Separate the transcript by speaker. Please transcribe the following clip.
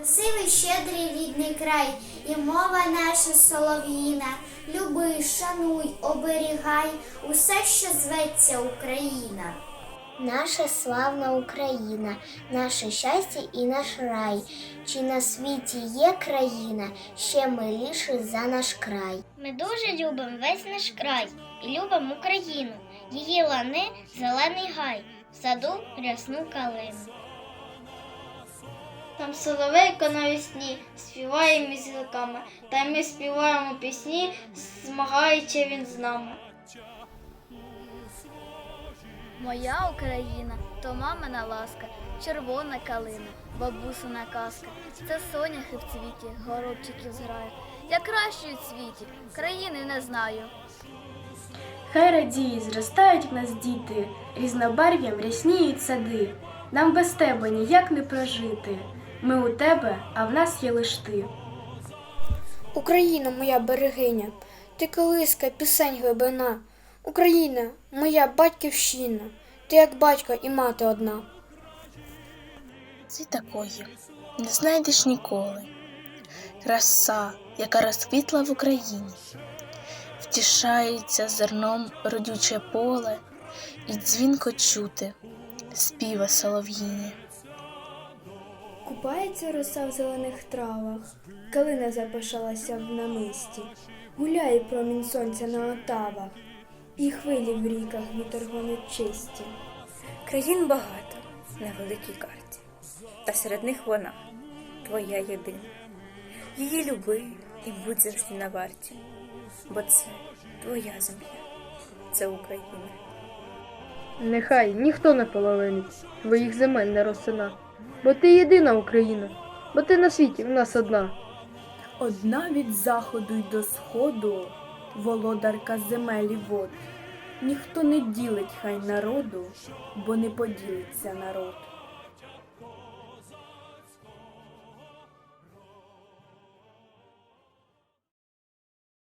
Speaker 1: Красивий, щедрий рідний край, і мова наша солов'їна. Люби, шануй, оберігай усе, що зветься Україна. Наша славна Україна, наше щастя і наш рай. Чи на світі є країна ще миліша за наш край?
Speaker 2: Ми дуже любимо весь наш край і любимо Україну. Її лани зелений гай, в саду рясну калину. Там соловейко навесні співає між гілками, та ми співаємо пісні, змагаючи він з нами.
Speaker 3: Моя Україна то мамина ласка, червона калина, бабусина казка. Це соняхи в цвіті, горобчиків зграю. Я кращої в світі, країни не знаю.
Speaker 4: Хай радіють, зростають в нас діти, різнобарв'ям рясніють сади. Нам без тебе ніяк не прожити. Ми у тебе, а в нас є лиш ти.
Speaker 5: Україна, моя берегиня, ти колиска, пісень глибина. Україна, моя батьківщина, ти як батько і мати одна.
Speaker 6: Ти такої не знайдеш ніколи. Краса, яка розквітла в Україні, втішається зерном родюче поле, і дзвінко чути співа солов'їні.
Speaker 5: Купається роса в зелених травах, калина запишалася в намисті, гуляє промінь сонця на отавах, і хвилі в ріках вітер гонить чисті.
Speaker 7: Країн багато на великій карті, та серед них вона твоя єдина. Її люби і будь завжди на варті, бо це твоя земля, це Україна.
Speaker 8: Нехай ніхто не половинить твоїх земель не росина, бо ти єдина Україна, бо ти на світі в нас одна.
Speaker 4: Одна від заходу й до сходу, володарка земель і вод. Ніхто не ділить хай народу, бо не поділиться народ.